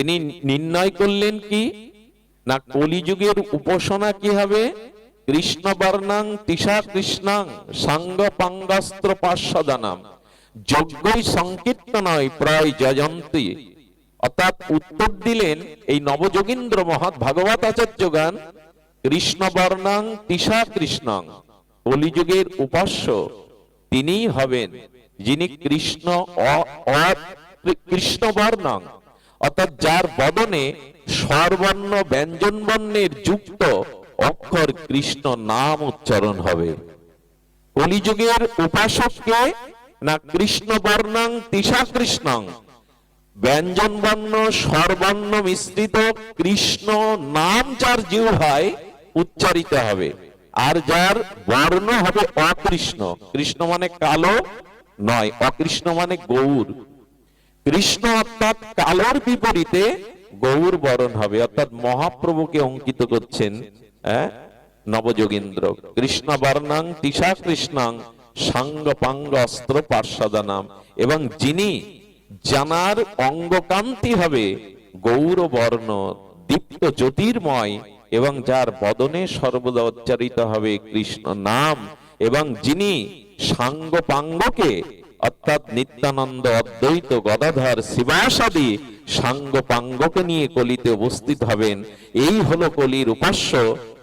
তিনি নির্ণয় করলেন কি? না, কলিযুগের উপাসনা কি হবে? কৃষ্ণ বর্ণাং তিসা কৃষ্ণাং সাঙ্গ পাঙ্গাস্ত্র পার্শ্বদানাম। যজ্ঞই সংকীর্তনয়, প্রায় যজন্তী। অর্থাৎ উত্তর দিলেন এই নবযোগীন্দ্র মহৎ ভাগবত আচার্য গান কৃষ্ণ বর্ণাং তিসা কৃষ্ণাং, কলিযুগের উপাস্য তিনিই হবেন, যিনি কৃষ্ণ কৃষ্ণ বর্ণাং অর্থাৎ যার বদনে স্বরবর্ণ ব্যঞ্জন বর্ণের যুক্ত অক্ষর কৃষ্ণ নাম উচ্চারণ হবে। কলিযুগের উপাসককে না কৃষ্ণ বর্ণাং তিসা কৃষ্ণং ব্যঞ্জন বর্ণ স্বরবর্ণ মিশ্রিত কৃষ্ণ নাম যার জিহ্বায় উচ্চারিত হবে। আর যার বর্ণ হবে অকৃষ্ণ। কৃষ্ণ মানে কালো নয়, অকৃষ্ণ মানে গৌর। কৃষ্ণ অর্থাৎ কালোর বিপরীতে গৌর বরণ হবে। অর্থাৎ মহাপ্রভুকে অঙ্কিত করছেন হ্যাঁ? নবযোগীন্দ্র। কৃষ্ণ বর্ণাং তিসা কৃষ্ণাং সাঙ্গ পাঙ্গ অস্ত্র পার্শ্বদানাম এবং যিনি জানার অঙ্গকান্তি হবে, গৌর বর্ণ দীপ্ত জ্যোতির্ময় এবং যার বদনে সর্বদা উচ্চারিত হবে কৃষ্ণ নাম। এবং যিনি সাঙ্গ পাঙ্গকে অর্থাৎ নিত্যানন্দ অদ্বৈত গদাধর শিবাসাদি সাঙ্গ পাঙ্গকে নিয়ে কলিতে উপস্থিত হবেন। এই হলো কলির উপাস্য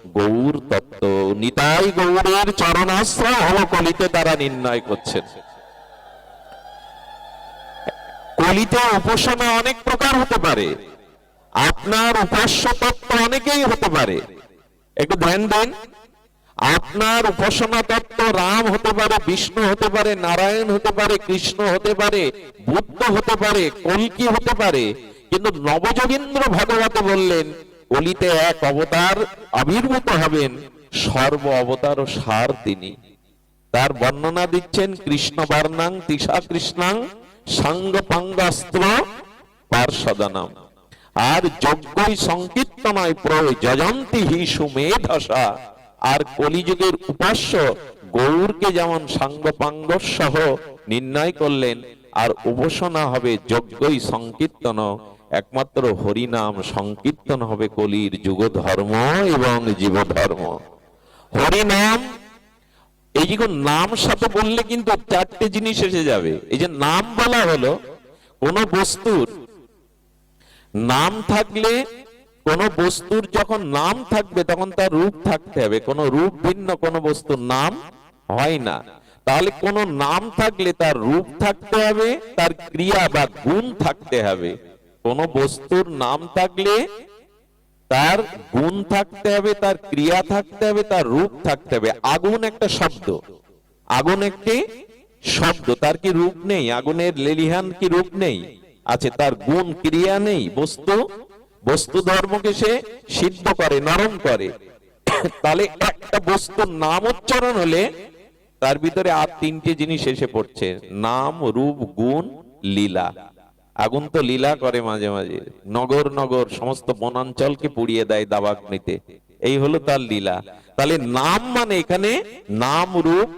গৌর তত্ত্ব। নিতাই গৌরের চরণাশ্রয় হলো কলিতে তারা নির্ণয় করছেন। কলিতে উপাসনা অনেক প্রকার হতে পারে। আপনার উপাস্য তত্ত্ব অনেকেই হতে পারে। একটু ধ্যান দেন। আপনার উপাসনা তত্ত্ব রাম হতে পারে, বিষ্ণু হতে পারে, নারায়ণ হতে পারে, কৃষ্ণ হতে পারে, বুদ্ধ হতে পারে, কলকি হতে পারে। কিন্তু নবযোগীন্দ্র ভাগবতে বললেন কলিতে এক অবতার আবির্ভূত হবেন, সর্ব অবতার ও সার তিনি। তার বর্ণনা দিচ্ছেন কৃষ্ণ বর্ণাং তিসা কৃষ্ণাং, সাঙ্গ পাঙ্গাস্ত্র পার্শ্বদানাম আর যজ্ঞই সংকীর্তনায় প্রয় যজন্তি হি সুমেধসা। আর কলিযুগের উপাস্য গৌরকে যেমন সাঙ্গ পাঙ্গ সহ নির্ণয় করলেন, আর উপাসনা হবে যজ্ঞই সংকীর্তন, একমাত্র হরিনাম সংকীর্তন হবে কলির যুগ ধর্ম এবং জীব ধর্ম হরিনাম, এই যে নাম সাথে বললে কিন্তু চারটে জিনিস এসে যাবে। এই যে নাম বলা হলো, কোন বস্তুর নাম থাকলে কোন বস্তুর যখন নাম থাকবে, তখন তার রূপ থাকতে হবে। কোন রূপ ভিন্ন, কোন বস্তুর নাম হয় না। তাহলে কোন নাম থাকলে তার রূপ থাকতে হবে, তার ক্রিয়া বা গুণ থাকতে হবে। কোন বস্তুর নাম থাকলে তার গুণ থাকতে হবে, তার ক্রিয়া থাকতে হবে, তার রূপ থাকতে হবে। আগুন একটা শব্দ। আগুন একটি শব্দ। তার কি রূপ নেই? আগুনের লেলিহান কি রূপ নেই? আছে, তার গুণ, ক্রিয়া নেই, বস্তু বস্তু ধর্মকে সে সিদ্ধ করে, নরম করে। তাহলে একটা বস্তুর নাম উচ্চারণ হলে তার ভিতরে আর তিনটে জিনিস এসে পড়ছে। নাম, রূপ, গুণ, লীলা। আগুন তো লীলা করে মাঝে মাঝে। নগর নগর, সমস্ত বনাঞ্চলকে পুড়িয়ে দেয় দাবাগ্নিতে। এই হলো তার লীলা। তাহলে নাম মানে এখানে নাম, রূপ,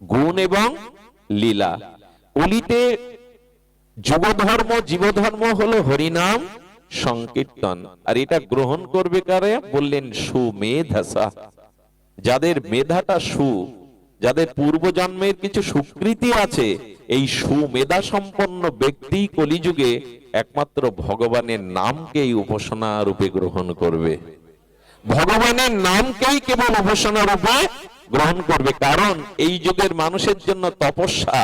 গুণ এবং লীলা। কলিতে যুবধর্ম জীবধর্ম হলো হরিনাম সংকীর্তন। আর এটা গ্রহণ করবে কারে? বললেন, সুমেধাসা। যাদের মেধাটা সু, যাদের পূর্বজন্মের কিছু সুকৃতি আছে, এই সুমেধা সম্পন্ন ব্যক্তি কলিযুগে একমাত্র ভগবানের নামকেই উপাসনা রূপে গ্রহণ করবে। ভগবানের নামকেই কেবল উপাসনা রূপে গ্রহণ করবে, কারণ এই যুগের মানুষের জন্য তপস্যা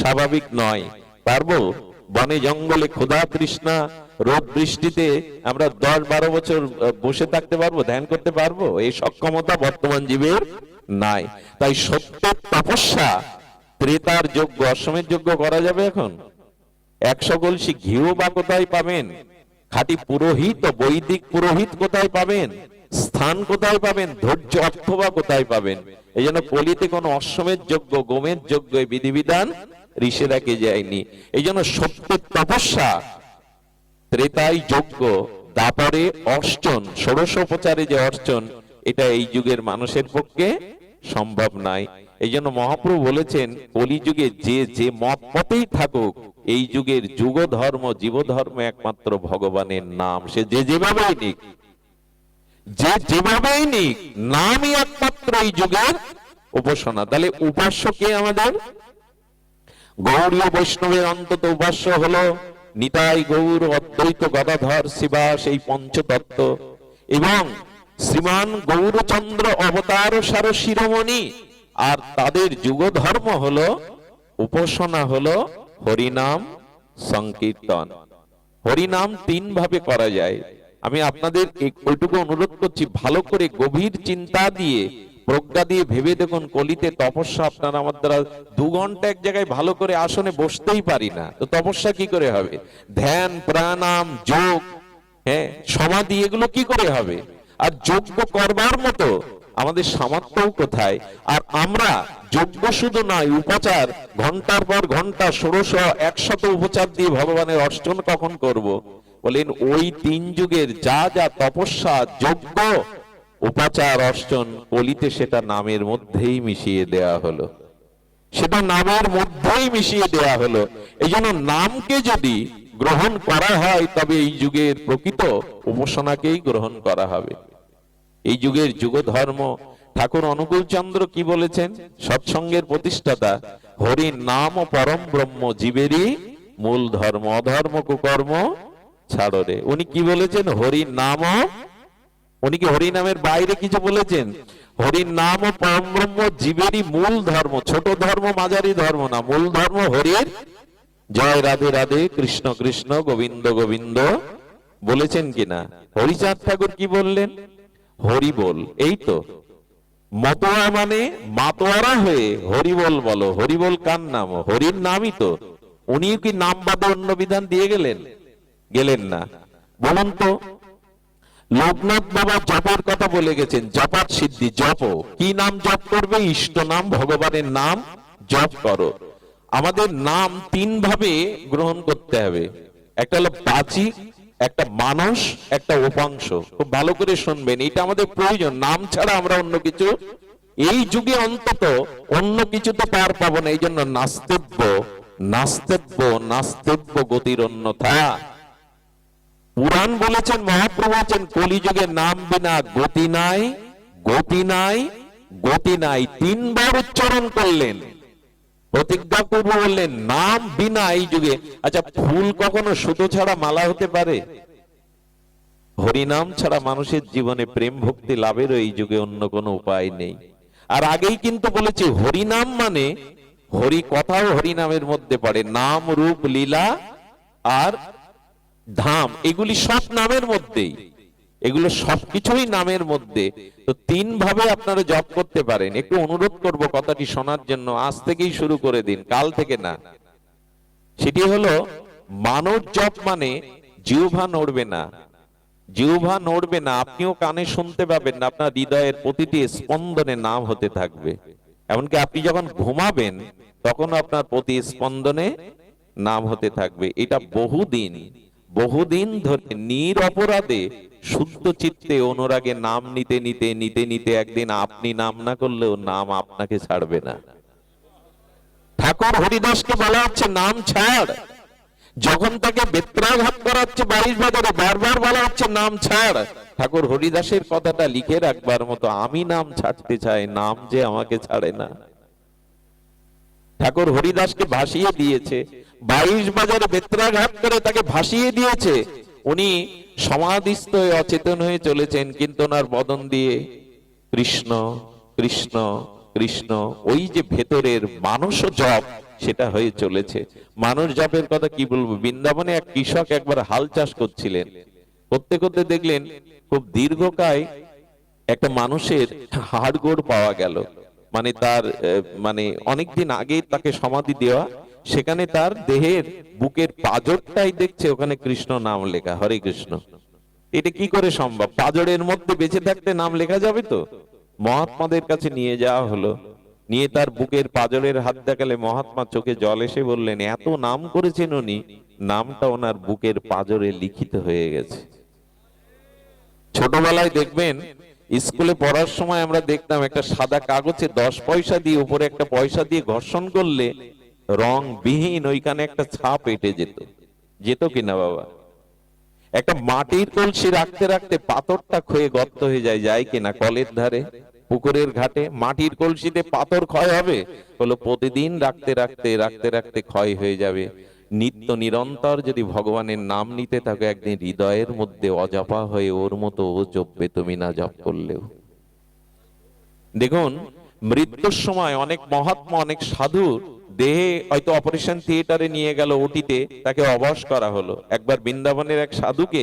স্বাভাবিক নয়। পারব? বনে জঙ্গলে ক্ষুধা তৃষ্ণা রোদ বৃষ্টিতে আমরা দশ বারো বছর বসে থাকতে পারব, ধ্যান করতে পারব, এই সক্ষমতা বর্তমান জীবের নাই। তাই সত্যের তপস্যা ত্রেতার যোগ্য অশ্বমের যোগ্য করা যাবে এখন। একশো কলসি ঘিও বা কোথায় পাবেন? খাঁটি পুরোহিত, বৈদিক পুরোহিত কোথায় পাবেন? স্থান কোথায় পাবেন? ধৈর্য, অর্থ বা কোথায় পাবেন? এই জন্য পলিতে কোনো অশ্বমের যোগ্য গোমের যোগ্য বিধিবিধান ঋষেরাকে যায়নি। এই জন্য সত্যের তপস্যা, ত্রেতাই যজ্ঞ, তারপরে অর্চন ষোড়শোপচারে যে অর্চন এটা এই যুগের মানুষের পক্ষে সম্ভব নাই এই জন্য মহাপ্রভু বলেছেন, কলিযুগে যে যে মত মতেই থাকুক, এই যুগের যুগ ধর্ম জীব ধর্ম একমাত্র ভগবানের নাম। সে যে যেভাবেই নিক, যে যেভাবেই নিক, নামই একমাত্র এই যুগের উপাসনা। তাহলে উপাস্য কে আমাদের? গৌরীয় বৈষ্ণবের অন্তত উপাস্য হলো, নিতাই গৌর অদ্বৈত গদাধর শিবা সেই পঞ্চতত্ত্ব। এবং শ্রীমান গৌরচন্দ্র অবতার সার শিরোমণি আর তাদের যুগ ধর্ম হলো, উপাসনা হল হরিনাম সংকীর্তন। হরিনাম তিন ভাবে করা যায়। আমি আপনাদের ওইটুকু অনুরোধ করছি, ভালো করে গভীর চিন্তা দিয়ে প্রজ্ঞা দিয়ে ভেবে দেখুন কলিতে তপস্যা আপনারা আমার দ্বারা দু ঘণ্টা এক জায়গায় ভালো করে আসনে বসতেই পারি না। তো তপস্যা কি করে হবে? ধ্যান, প্রাণায়াম, যোগ হ্যাঁ সমাধি, এগুলো কি করে হবে? আর যোগ্য করবার মতো আমাদের সামর্থ্যও কোথায়? আর আমরা যোগ্য শুধু নয়, উপাচার, ঘণ্টার পর ঘণ্টা, ষোড়শ, একশত উপচার দিয়ে ভগবানের অর্চন কখন করব। বলেন, ওই তিন যুগের যা যা তপস্যা যোগ্য উপাচার অর্চন কলিতে সেটা নামের মধ্যেই মিশিয়ে দেয়া হলো। সেটা নামের মধ্যেই মিশিয়ে দেয়া হলো। এই জন্য নামকে যদি গ্রহণ করা হয়, তবে এই যুগের প্রকৃত উপাসনাকেই গ্রহণ করা হবে। এই যুগের যুগ ধর্ম ঠাকুর অনুকূল চন্দ্র কি বলেছেন? সৎসঙ্গের প্রতিষ্ঠাতা হরি নাম পরম ব্রহ্ম জীবেরই মূল ধর্ম, অধর্ম কুকর্ম ছাড়ো রে। উনি কি বলেছেন? হরি নাম উনি কি হরি নামের বাইরে কিছু বলেছেন? হরির নাম ও পরম ব্রহ্ম জীবেরই মূল ধর্ম, ছোট ধর্ম, মাঝারি ধর্ম না। মূল ধর্ম হরির। জয় রাধে রাধে, কৃষ্ণ কৃষ্ণ, গোবিন্দ গোবিন্দ। বলেছেন কিনা? হরিচাঁদ ঠাকুর কি বললেন? হরি বল, এই তো। মতোয়া মানে মাতোয়ারা হয়ে হরিবল বলো হরিবল কার নাম? হরির নামই তো। উনিও কি নাম বাদে অন্য বিধান দিয়ে গেলেন? গেলেন না। বলুন তো। লোকনাথ বাবা জপের কথা বলে গেছেন জপাত সিদ্ধি, জপ। কি নাম জপ করবে? ইষ্ট নাম, ভগবানের নাম জপ করো। আমাদের নাম তিন ভাবে গ্রহণ করতে হবে। একটা হলো বাচিক একটা মানুষ একটা উপাংশ। খুব ভালো করে শুনবেন, এটা আমাদের প্রয়োজন। নাম ছাড়া আমরা অন্য কিছু, এই যুগে অন্তত অন্য কিছু তো পার পাবো না এই জন্য নাস্তব্য নাস্তব্য নাস্তিব্য গতির অন্যথা। পুরাণ বলেছেন, মহাপ্রভু বলেছেন কলিযুগে নাম বিনা গতি নাই গতি নাই গতি নাই। তিনবার উচ্চারণ করলেন। প্রতিজ্ঞা পূর্ব বললেন, নাম বিনা এই যুগে। আচ্ছা ফুল কখনো সুতো ছাড়া মালা হতে পারে? হরিনাম ছাড়া মানুষের জীবনে প্রেম ভক্তি লাভেরও এই যুগে অন্য কোনো উপায় নেই। আর আগেই কিন্তু বলেছি, হরিনাম মানে হরি কথাও হরিনামের মধ্যে পড়ে। নাম, রূপ, লীলা আর ধাম, এগুলি সব নামের মধ্যেই। এগুলো সবকিছুই নামের মধ্যে। তো তিন ভাবে আপনারা জপ করতে পারেন। একটু অনুরোধ করব কথাটি শোনার জন্য। আজ থেকেই শুরু করে দিন, কাল থেকে না। সেটি হলো, মানব জপ মানে জিহ্বা নড়বে না। জিহ্বা নড়বে না। আপনিও কানে শুনতে পাবেন না, আপনার হৃদয়ের প্রতিটি স্পন্দনে নাম হতে থাকবে। এমনকি আপনি যখন ঘুমাবেন তখন আপনার প্রতি স্পন্দনে নাম হতে থাকবে। এটা বহুদিন বহুদিন ধরে নির অপরাধে শুদ্ধ চিত্তে অনুরাগে নাম নিতে নিতে নিতে নিতে একদিন আপনি নাম না করলেও নাম আপনাকে ছাড়বে না। ঠাকুর হরিদাসকে বলা হচ্ছে, নাম ছাড়। যখন তাকে বেত্রাঘাত করাচ্ছে বাড়ির বাজারে বারবার বলা হচ্ছে, নাম ছাড়। ঠাকুর হরিদাসের কথাটা লিখে রাখবার মতো, আমি নাম ছাড়তে চাই, নাম যে আমাকে ছাড়ে না। ঠাকুর হরিদাসকে ভাসিয়ে দিয়েছে। বাইশ বাজারে বেত্রাঘাত করে তাকে ভাসিয়ে দিয়েছে। উনি সমাধিস্থ হয়ে অচেতন হয়ে চলেছেন, কিন্তু ওনার বদন দিয়ে কৃষ্ণ কৃষ্ণ কৃষ্ণ, ওই যে ভেতরের মানুষ জপ, সেটা হয়ে চলেছে। মানুষ জপের কথা কি বলব? বৃন্দাবনে এক কৃষক একবার হাল চাষ করছিলেন। করতে করতে দেখলেন, খুব দীর্ঘকায় একটা মানুষের হাড়গোড় পাওয়া গেল। মানে তার মানে অনেকদিন আগে তাকে সমাধি দেওয়া সেখানে তার দেহের বুকের পাজরটাই দেখছে, ওখানে কৃষ্ণ নাম লেখা, হরে কৃষ্ণ। এটা কি করে সম্ভব? পাজরের মধ্যে বেঁচে থাকতে নাম লেখা যাবে তো? মহাত্মাদের কাছে নিয়ে যাওয়া হলো। নিয়ে তার বুকের পাজরের হাত দেখালে মহাত্মা চোখে জল এসে বললেন, এত নাম করেছেন উনি, নামটা ওনার বুকের পাজরে লিখিত হয়ে গেছে। ছোটবেলায় দেখবেন, স্কুলে পড়ার সময় আমরা দেখতাম একটা সাদা কাগজে দশ পয়সা দিয়ে, উপরে একটা পয়সা দিয়ে ঘর্ষণ করলে রং বিহীন ওইখানে একটা ছাপ এঁটে যেত। যেত কিনা বাবা? একটা মাটির কলসি রাখতে রাখতে পাথরটা ক্ষয়ে গর্ত হয়ে যায় যায় কিনা কলের ধারে? পুকুরের ঘাটে মাটির কলসিতে পাথর ক্ষয় হবে? হলো প্রতিদিন রাখতে রাখতে রাখতে রাখতে ক্ষয় হয়ে যাবে। নিত্য নিরন্তর যদি ভগবানের নাম নিতে থাকো, একদিন হৃদয়ের মধ্যে অজপা হয়ে ওর মতো ও জপবে তুমি না জপ করলেও। দেখুন, মৃত্যুর সময় অনেক মহাত্মা, অনেক সাধুর দেহে হয়তো অপারেশন থিয়েটারে নিয়ে গেল ওটিতে, তাকে অবশ করা হলো। একবার বৃন্দাবনের এক সাধুকে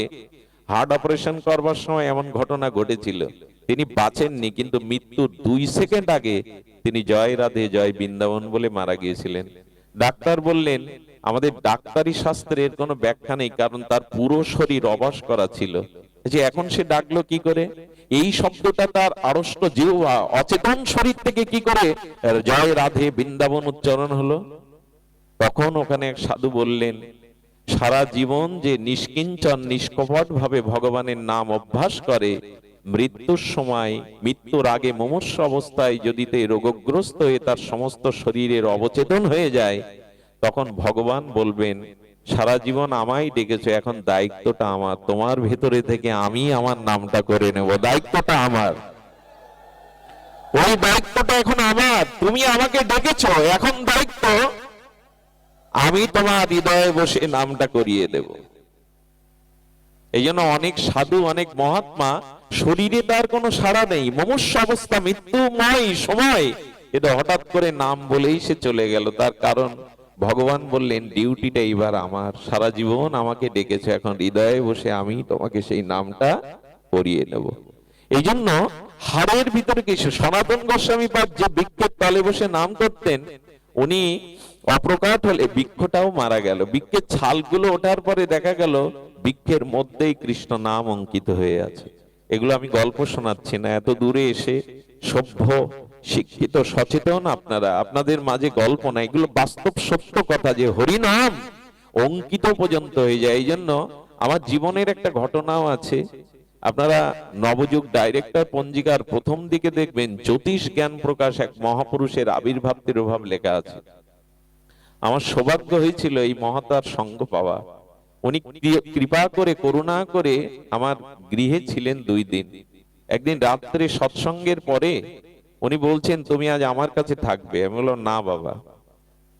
হার্ট অপারেশন করবার সময় এমন ঘটনা ঘটেছিল। তিনি বাঁচেননি, কিন্তু মৃত্যুর দুই সেকেন্ড আগে তিনি জয় রাধে, জয় বৃন্দাবন বলে মারা গিয়েছিলেন। ডাক্তার বললেন, আমাদের ডাক্তারি শাস্ত্রের কোনো ব্যাখ্যা নেই, কারণ তার পুরো শরীর অবাস করা ছিল। যে এখন সে ডাকলো কি করে? এই শব্দটা তার আড়ষ্ট জিহ্বা, অচেতন শরীর থেকে কি করে? জয় রাধে, বৃন্দাবন উচ্চারণ হলো। তখন ওখানে এক সাধু বললেন, সারা জীবন যে নিষ্কিঞ্চন নিষ্কপট ভাবে ভগবানের নাম অভ্যাস করে, মৃত্যুর সময়, মৃত্যুর আগে মমস্য অবস্থায় যদি তে রোগগ্রস্ত হয়ে তার সমস্ত শরীরের অবচেতন হয়ে যায়, তখন ভগবান বলবেন সারা জীবন আমায় ডেকেছো, এখন দায়িত্বটা আমার। তোমার ভেতরে থেকে আমি আমার নামটা করে নেব। দায়িত্বটা আমার। ওই দায়িত্বটা এখন আমার। তুমি আমাকে ডেকেছো, এখন দায়িত্ব আমি তোমার হৃদয়ে বসে নামটা করিয়ে দেব। এই জন্য অনেক সাধু, অনেক মহাত্মা, শরীরে তার কোনো সাড়া নেই। মমস্য অবস্থা, মৃত্যুময় সময়। এটা হঠাৎ করে নাম বলেই সে চলে গেল। তার কারণ ভগবান বললেন, ডিউটিটা এইবার আমার সারা জীবন আমাকে ডেকেছে। এখন হৃদয়ে বসে আমি তোমাকে সেই নামটা করিয়ে নেব। এই জন্য হাড়ের ভিতরে কিছু সনাতন গোস্বামী পাদ যে বৃক্ষের তলে বসে নাম করতেন, উনি অপ্রকাট হলে বৃক্ষটাও মারা গেল। বৃক্ষের ছালগুলো ওঠার পরে দেখা গেল, বৃক্ষের মধ্যেই কৃষ্ণ নাম অঙ্কিত হয়ে আছে। এগুলো আমি গল্প শোনাচ্ছি না, এত দূরে এসে সভ্য শিক্ষিত, সচেতন আপনারা, আপনাদের মাঝে গল্প না, এগুলো বাস্তব সত্য কথা যে হরি নাম অঙ্কিত পর্যন্ত হয়ে যায়। এই জন্য আমার জীবনের একটা ঘটনাও আছে। আপনারা নবযুগ ডাইরেক্টর পঞ্জিকার প্রথম দিকে দেখবেন জ্যোতিষ জ্ঞান প্রকাশ এক মহাপুরুষের আবির্ভাব তিরোভাব লেখা আছে। আমার সৌভাগ্য হয়েছিল এই মহাতার সঙ্গ পাওয়া। উনি কৃপা করে, করুণা করে আমার গৃহে ছিলেন দুই দিন। একদিন রাত্রে সৎসঙ্গের পরে উনি বলছেন, তুমি আজ আমার কাছে থাকবে। আমি বললাম, না বাবা।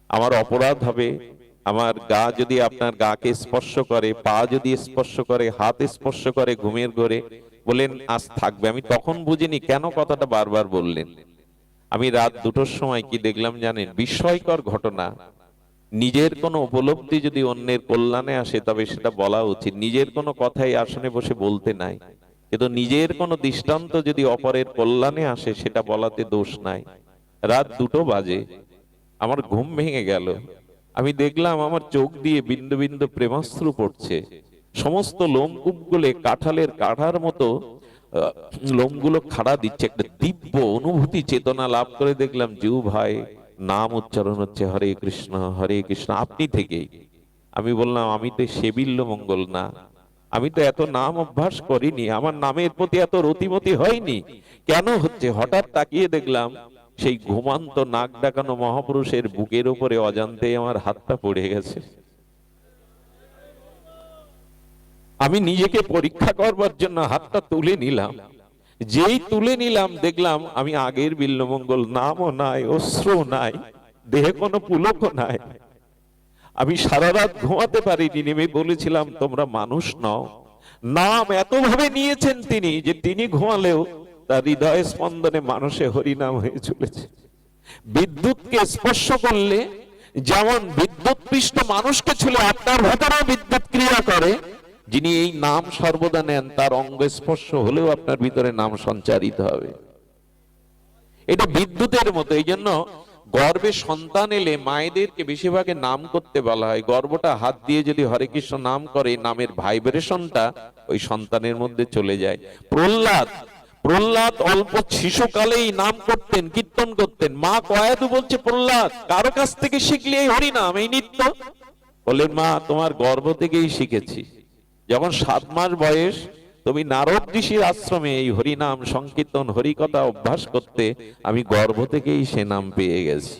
আমার অপরাধ হবে। আমার গা যদি আপনার গাকে স্পর্শ করে, পা যদি স্পর্শ করে, হাত স্পর্শ করে ঘুমের ঘরে। বলেন আজ থাকবে। আমি তখন বুঝিনি কেন কথাটা বারবার বললেন। আমি রাত দুটোর সময় কি দেখলাম জানেন? বিস্ময়কর ঘটনা। নিজের কোনো উপলব্ধি যদি অন্যের কল্যাণে আসে, তবে সেটা বলা উচিত। নিজের কোনো কথাই আসনে বসে বলতে নাই। কিন্তু নিজের কোনো দৃষ্টান্ত যদি অপরের কল্যাণে আসে, সেটা বলাতে দোষ নাই। রাত দুটো বাজে। আমার ঘুম ভেঙে গেল। আমি দেখলাম আমার চোখ দিয়ে বিন্দু বিন্দু প্রেমাশ্রু পড়ছে। সমস্ত লোমকূপ গুলে কাঁঠালের কাঠার মতো লোমগুলো খাড়া দিচ্ছে। একটা দিব্য অনুভূতি চেতনা লাভ করে দেখলাম, জিউ ভাই, নাম উচ্চারণ হচ্ছে হরে কৃষ্ণ হরে কৃষ্ণ। আপনি থেকেই। আমি বললাম, আমি তো সেবিল্য মঙ্গল না। আমি তো এত নাম অভ্যাস করিনি, আমার নামের প্রতি এত রতিমতি হয়নি। কেন হচ্ছে? হঠাৎ তাকিয়ে দেখলাম, সেই ঘুমান্ত নাক ডাকানো মহাপুরুষের বুকের উপরে অজান্তে আমার হাতটা পড়ে গেছে। আমি নিজেকে পরীক্ষা করবার জন্য হাতটা তুলে নিলাম। যেই তুলে নিলাম, দেখলাম আমি আগের বিল্লমঙ্গল নামও নাই অস্ত্র নাই, দেহে কোনো পুলকও নাই। আমি সারা রাত ঘুমাতে পারিনি নেমে বলেছিলাম, তোমরা মানুষ নও। নাম এতভাবে নিয়েছেন তিনি যে তিনি ঘুমালেও তার হৃদয় স্পন্দনে মানুষে হরিনাম হয়ে চলেছে। বিদ্যুৎকে স্পর্শ করলে যেমন বিদ্যুৎ পৃষ্ঠ মানুষকে ছুলে আপনার ভেতরেও বিদ্যুৎ ক্রিয়া করে, যিনি এই নাম সর্বদা নেন, তার অঙ্গ স্পর্শ হলেও আপনার ভিতরে নাম সঞ্চারিত হবে। এটা বিদ্যুতের মতো এই জন্য গর্বে সন্তান এলে মায়েদেরকে বেশিরভাগে নাম করতে বলা হয়। গর্বটা হাত দিয়ে যদি হরে কৃষ্ণ নাম করে, নামের ভাইব্রেশনটা ওই সন্তানের মধ্যে চলে যায়। প্রহ্লাদ প্রহ্লাদ অল্প শিশুকালেই নাম করতেন, কীর্তন করতেন। মা কয়াদু বলছে, প্রহ্লাদ, কারও কাছ থেকে শিখলে এই হরিনাম, এই নিত্য? বললেন মা, তোমার গর্ভ থেকেই শিখেছি। যখন সাত মাস বয়স তুমি নারদ ঋষির আশ্রমে এই হরিনাম সংকীর্তন হরিকথা অভ্যাস করতে আমি গর্ভ থেকেই সে নাম পেয়ে গেছি।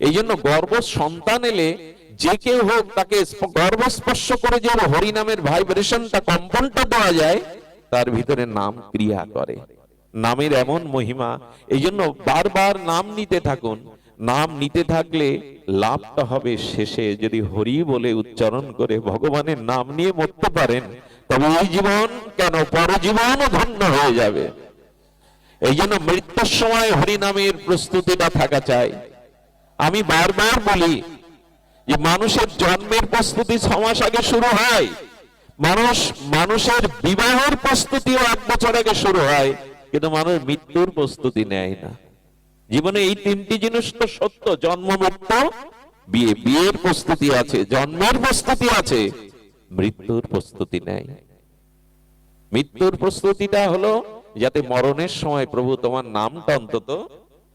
এই জন্য গর্ভ সন্তান এলে যে কেউ হোক তাকে স্প- গর্ভস্পর্শ করে যে হরিনামের ভাইব্রেশনটা কম্পনটা দেওয়া যায়, তার ভিতরে নাম ক্রিয়া করে। নামের এমন মহিমা এই জন্য বারবার নাম নিতে থাকুন। নাম নিতে থাকলে লাভটা হবে শেষে। যদি হরি বলে উচ্চারণ করে ভগবানের নাম নিয়ে মরতে পারেন তবে এই জীবন কেন? পরজীবনও ধন্য হয়ে যাবে। এই জন্য মৃত্যুর সময় হরিনামের প্রস্তুতিটা থাকা চাই। আমি বারবার বলি যে মানুষের জন্মের প্রস্তুতি ছ মাস আগে শুরু হয়। মানুষ, মানুষের বিবাহের প্রস্তুতিও এক বছর আগে শুরু হয়, কিন্তু মানুষ মৃত্যুর প্রস্তুতি নেয় না। জীবনে এই তিনটি জিনিস তো সত্য, জন্ম, মৃত্যু, বিয়ে। বিয়ের প্রস্তুতি আছে, জন্মের প্রস্তুতি আছে। মৃত্যুর প্রস্তুতি নেয়। মৃত্যুর প্রস্তুতিটা হলো যাতে মরণের সময় প্রভু তোমার নামটা অন্তত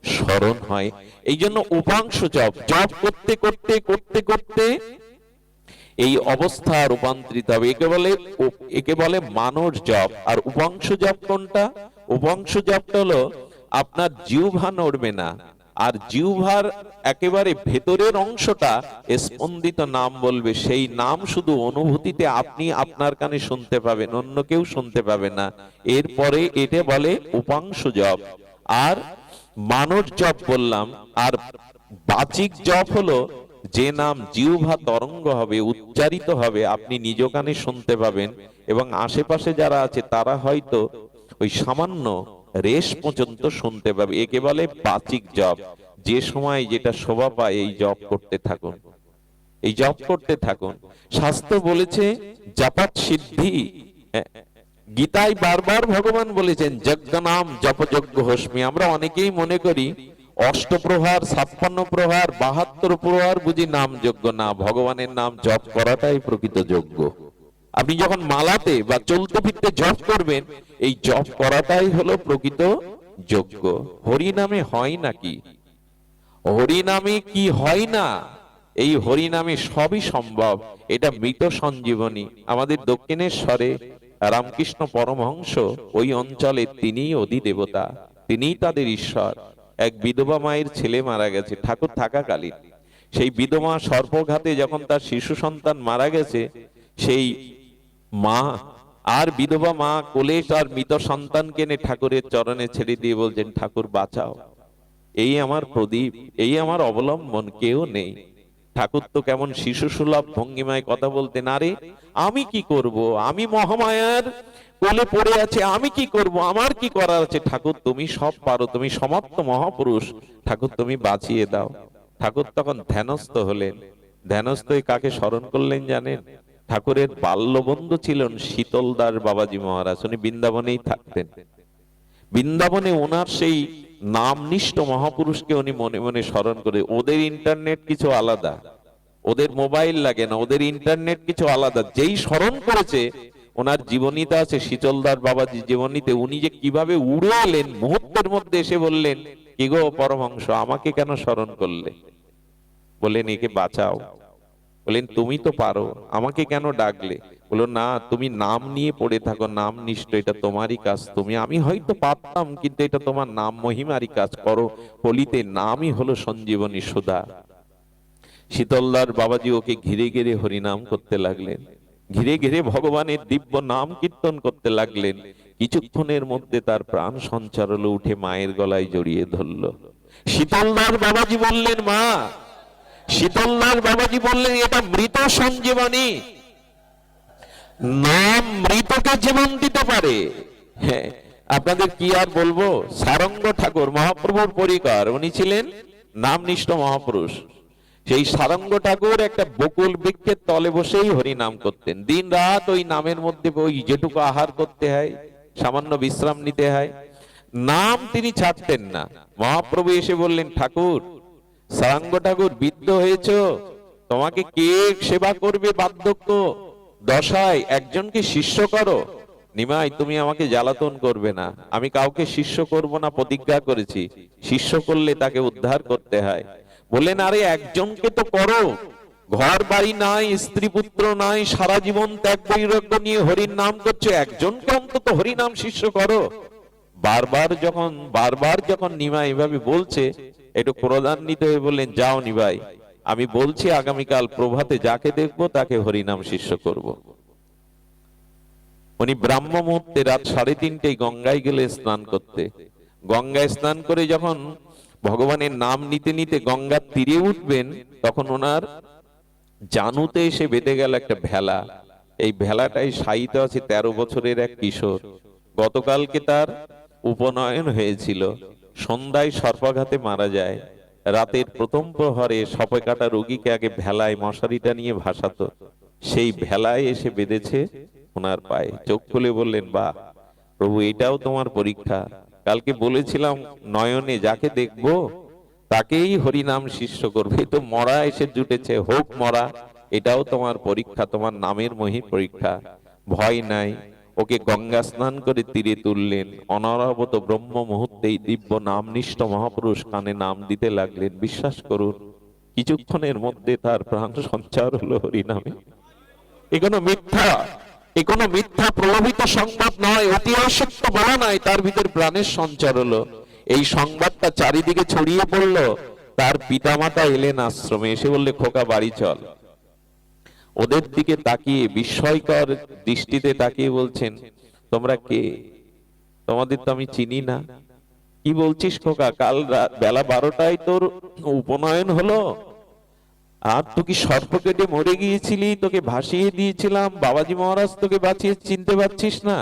স্মরণ হয়। এই জন্য উপাংশ জপ জপ করতে করতে করতে করতে এই অবস্থা রূপান্তরিত হবে। একে বলে একে বলে মানস জপ। আর উপাংশ জপ কোনটা? উপাংশ জপটা হলো, আপনার জিহ্বা নড়বে না। আর জিহ্বার একেবারে ভেতরের অংশটা স্পন্দিত নাম বলবে। সেই নাম শুধু অনুভূতিতে আপনি আপনার কানে শুনতে পাবেন, অন্য কেউ শুনতে পাবে না। এরপরে এটা বলে উপাংশ জপ। আর মানস জপ বললাম, আর বাচিক জপ হলো যে নাম জিহ্বা তরঙ্গ হবে, উচ্চারিত হবে, আপনি নিজ কানে শুনতে পাবেন। এবং আশেপাশে যারা আছে তারা হয়তো ওই সামান্য রেশ পর্যন্ত শুনতে পাবে। একে বলে বাচিক জপ যে সময় যেটা শোভা পায়, এই জপ করতে থাকুন। এই জপ করতে থাকুন। শাস্ত্র বলেছে, জাপাত সিদ্ধি। গীতায় বারবার ভগবান বলেছেন যজ্ঞ নাম জপযজ্ঞ হস্মি। আমরা অনেকেই মনে করি, অষ্টপ্রহার, ছাপ্পান্ন প্রহার, বাহাত্তর প্রহার বুঝি নাম যোগ্য না। ভগবানের নাম জপ করাটাই প্রকৃত যোগ্য আপনি যখন মালাতে বা চলতে ফিরতে জপ করবেন, এই জপ করাটাই হলো প্রকৃত যোগ্য হরি নামে হয় নাকি হরি নামে কি হয় না? এই হরি নামে সবই সম্ভব। এটা মৃত সঞ্জীবনী। আমাদের দক্ষিণেশ্বরে রামকৃষ্ণ পরমহংস ওই অঞ্চলে তিনিই অধিদেবতা। তিনিই তাদের ঈশ্বর। এক বিধবা মায়ের ছেলে মারা গেছে, ঠাকুর থাকাকালীন। সেই বিধবা সর্পঘাতে যখন তার শিশু সন্তান মারা গেছে, সেই মা, আর বিধবা মা কোলে তার মৃত সন্তানকে এনে ঠাকুরের চরণে ছেড়ে দিয়ে বলছেন, ঠাকুর, বাঁচাও। এই আমার প্রদীপ, এই আমার অবলম্বন, কেউ নেই। ঠাকুর তো কেমন শিশু সুলভ ভঙ্গিমায় কথা বলতেন, আরে, আমি কি করব? আমি মহামায়ার কোলে পড়ে আছে, আমি কি করব? আমার কি করার আছে? ঠাকুর, তুমি সব পারো, তুমি সমাপ্ত মহাপুরুষ। ঠাকুর, তুমি বাঁচিয়ে দাও। ঠাকুর তখন ধ্যানস্থ হলেন। ধ্যানস্থ কাকে স্মরণ করলেন জানেন? ঠাকুরের বাল্যবন্ধু ছিলেন শীতলদার বাবাজি মহারাজ। উনি বৃন্দাবনেই থাকতেন। বৃন্দাবনে ওনার সেই নামনিষ্ঠ মহাপুরুষকে উনি মনে মনে স্মরণ করে, ওদের ইন্টারনেট কিছু আলাদা, ওদের মোবাইল লাগে না, ওদের ইন্টারনেট কিছু আলাদা। যেই স্মরণ করেছে, ওনার জীবনীতে আছে শীতলদার বাবাজি জীবনীতে, উনি যে কীভাবে উড়ে এলেন, মুহূর্তের মধ্যে এসে বললেন, কি গো পরমহংস, আমাকে কেন স্মরণ করলে? বললেন, একে বাঁচাও। বললেন তুমি তো পারো, আমাকে কেন ডাকলে? বলল না, তুমি নাম নিয়ে পড়ে থাকো, নাম নিষ্ঠ এটা তোমারই কাজ। তুমি, আমি হয়তো পারতাম, কিন্তু এটা তোমার নাম মহিমারই কাজ। করো হলিতে নামই হলো সঞ্জীবনী সুধা। শীতলদার বাবাজি ওকে ঘিরে ঘিরে হরিনাম করতে লাগলেন। ঘিরে ঘিরে ভগবানের দিব্য নাম কীর্তন করতে লাগলেন। কিছুক্ষণের মধ্যে তার প্রাণ সঞ্চার হলো, উঠে মায়ের গলায় জড়িয়ে ধরলো। শীতলদার বাবাজি বললেন, মা শীতলদার বাবাজি বললেন, এটা মৃত সঞ্জীবনী। নাম মৃতকে জীবন দিতে পারে। হ্যাঁ আপনাদের কি আর বলব? সারঙ্গ ঠাকুর, মহাপ্রভুর পরিকর উনি ছিলেন নামনিষ্ঠ মহাপুরুষ। সেই সারঙ্গ ঠাকুর একটা বকুল বৃক্ষের তলে বসেই হরি নাম করতেন। দিন রাত ওই নামের মধ্যে ওই যেটুকু আহার করতে হয়, সামান্য বিশ্রাম নিতে হয়। নাম তিনি ছাড়তেন না। মহাপ্রভু এসে বললেন, ঠাকুর সারাঙ্গ ঠাকুর বৃদ্ধ হয়েছ, তোমাকে কে সেবা করবে বার্ধক্য? দশায় একজনকে শিষ্য করো। নিমাই, তুমি আমাকে জ্বালাতন করবে না। আমি কাউকে শিষ্য করব না, প্রতিজ্ঞা করেছি। শিষ্য করলে তাকে উদ্ধার করতে হয়। বললেন, আরে, একজনকে তো করো। ঘর বাড়ি নাই, স্ত্রী পুত্র নাই, সারা জীবন ত্যাগ বৈরাগ্য নিয়ে হরির নাম করছে। একজনকে অন্তত হরি নাম শিষ্য করো। বারবার যখন বারবার যখন নিমা এভাবে বলছে একটু প্রদান নিতে হয়ে বললেন যাও নি ভাই, আমি বলছি আগামীকাল প্রভাতে যাকে দেখব, তাকে হরিনাম শিষ্য করব। উনি ব্রাহ্ম মুহূর্তে রাত সাড়ে তিনটেই গঙ্গায় গেলে স্নান করতে। গঙ্গায় স্নান করে যখন ভগবানের নাম নিতে নিতে গঙ্গার তীরে উঠবেন, তখন ওনার জানুতে এসে বেঁধে গেল একটা ভেলা। এই ভেলাটাই সাইিত আছে তেরো বছরের এক কিশোর। গতকালকে তার উপনয়ন হয়েছিল। সন্ধ্যায় সর্পাঘাতে মারা যায়। রাতের প্রথম প্রহরে সপে কাটা রোগীকে আগে ভেলায় মশারিটা নিয়ে ভাসাতো। সেই ভেলায় এসে বেঁধেছে ওনার পায়ে। চোখ খুলে বললেন, বা, প্রভু, এটাও তোমার পরীক্ষা। কালকে বলেছিলাম নয়নে যাকে দেখব, তাকেই হরিনাম শিষ্য করবে। তো মরা এসে জুটেছে। হোক মরা, এটাও তোমার পরীক্ষা, তোমার নামের মহি পরীক্ষা। ভয় নাই ওকে গঙ্গা স্নান করে তীরে তুললেন। অনরাবত ব্রহ্ম মুহূর্তেই দিব্য নামনিষ্ঠ মহাপুরুষ কানে নাম দিতে লাগলেন, বিশ্বাস করুন, কিছুক্ষণের মধ্যে তার প্রাণ সঞ্চার হলো হরিনামে। এ কোনো মিথ্যা, এ কোনো মিথ্যা প্রলোভিত সংবাদ নয়, অতি অসত্য বলা নয়, তার ভিতর প্রাণের সঞ্চার হলো। এই সংবাদটা চারিদিকে ছড়িয়ে পড়ল, তার পিতামাতা এলেন আশ্রমে, এসে বললে, খোকা, বাড়ি চল। ওদের দিকে তাকিয়ে, বিস্ময়কর দৃষ্টিতে তাকিয়ে বলছেন, তোমরা কে? তোমাদের তো আমি চিনি না। কি বলছিস খোকা? কাল বেলা বারোটায় তোর উপনয়ন হলো। আর তুই কি সর্প কেটে মরে গিয়েছিলি? তোকে ভাসিয়ে দিয়েছিলাম। বাবাজি মহারাজ তোকে বাঁচিয়ে চিনতে পারছিস না।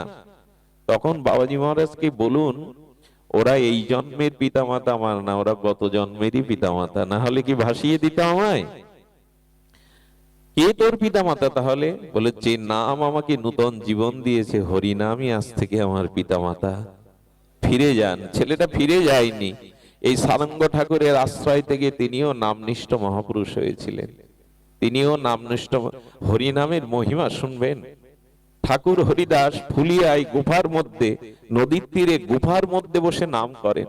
তখন বাবাজি মহারাজকে বলুন, ওরা এই জন্মের পিতামাতা আমার না, ওরা গত জন্মেরই পিতামাতা। না হলে কি ভাসিয়ে দিত আমায়? কে তোর পিতামাতা, তাহলে বলে যে নাম আমাকে নূতন জীবন দিয়েছে হরি নামই আজ থেকে আমার পিতামাতা। ফিরে যান, ছেলেটা ফিরে যায়নি। এই সারঙ্গ ঠাকুরের আশ্রয় থেকে তিনিও নামনিষ্ঠ মহাপুরুষ হয়েছিলেন। তিনিও নামনিষ্ঠ হরিনামের মহিমা শুনবেন। ঠাকুর হরিদাস ফুলিয়ায় গুফার মধ্যে, নদীর তীরে গুফার মধ্যে বসে নাম করেন।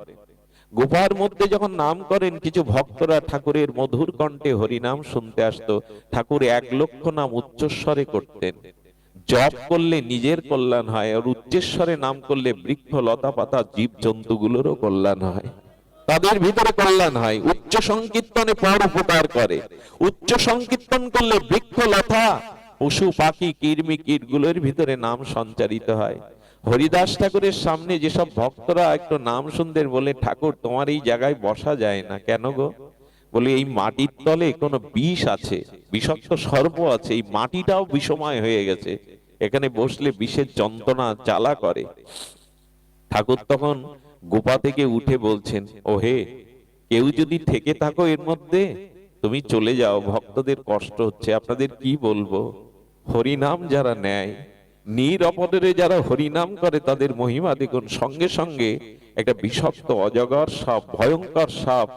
গুফার মধ্যে যখন নাম করেন, কিছু ভক্তরা ঠাকুরের মধুর কণ্ঠে হরিনাম শুনতে আসতো। ঠাকুর এক লক্ষ নাম উচ্চস্বরে করতেন। জপ করলে নিজের কল্যাণ হয়, আর উচ্চস্বরে নাম করলে বৃক্ষ, লতা পাতা জীব জন্তুগুলোরও কল্যাণ হয়। তাদের ভিতরে কল্যাণ হয়। উচ্চ সংকীর্তনে পর উপকার করে। উচ্চ সংকীর্তন করলে বৃক্ষ, লতা, পশু, পাখি কীর্মি কীটগুলোর ভিতরে নাম সঞ্চারিত হয়। হরিদাস ঠাকুরের সামনে যেসব ভক্তরা একটু নাম শুনতে বলে, ঠাকুর, তোমার এই জায়গায় বসা যায় না কেন গো? বলে, এই মাটির তলে কোনো বিষ আছে, বিষাক্ত সর্প আছে, এই মাটিটাও বিষময় হয়ে গেছে। এখানে বসলে বিষের যন্ত্রণা জ্বালা করে। ঠাকুর তখন গোপা থেকে উঠে বলছেন ও হে কেউ যদি থেকে থাকো এর মধ্যে, তুমি চলে যাও, ভক্তদের কষ্ট হচ্ছে, আপনাদের কি বলব? হরিনাম যারা নেয় নিরপদরে যারা হরিনাম করে, তাদের মহিমা দেখুন। সঙ্গে সঙ্গে একটা বিষাক্ত, অজগর সাপ, ভয়ঙ্কর সাপ,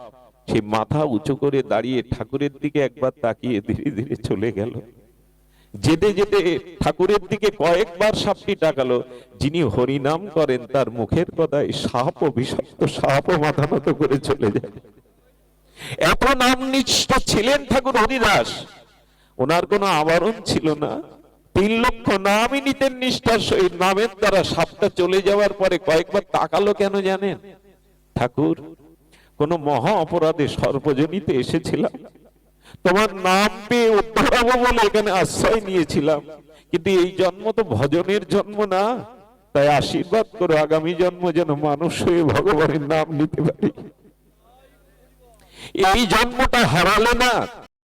সে মাথা উঁচু করে দাঁড়িয়ে ঠাকুরের দিকে একবার তাকিয়ে ধীরে ধীরে চলে গেল। যেতে যেতে ঠাকুরের দিকে কয়েকবার সাপটি টাকালো যিনি হরিনাম করেন, তার মুখের কথায় সাপ ও বিষাক্ত সাপ ও মাথা নত করে চলে যায়। এত নাম নিষ্ঠ ছিলেন ঠাকুর হরিদাস। ওনার কোনো আবরণ ছিল না। তিন লক্ষ নামই নিতেন নিষ্ঠার সহিত নামের দ্বারা সাপটা চলে যাওয়ার পরে কয়েকবার তাকালো কেন জানেন? ঠাকুর, কোন মহা অপরাধে সর্বজনীতে এসেছিলাম। তোমার নাম পেয়ে বলে এখানে আশ্রয় নিয়েছিলাম। কিন্তু এই জন্ম তো ভজনের জন্ম না। তাই আশীর্বাদ করো আগামী জন্ম যেন মানুষ হয়ে ভগবানের নাম নিতে পারি। এই জন্মটা হারালে না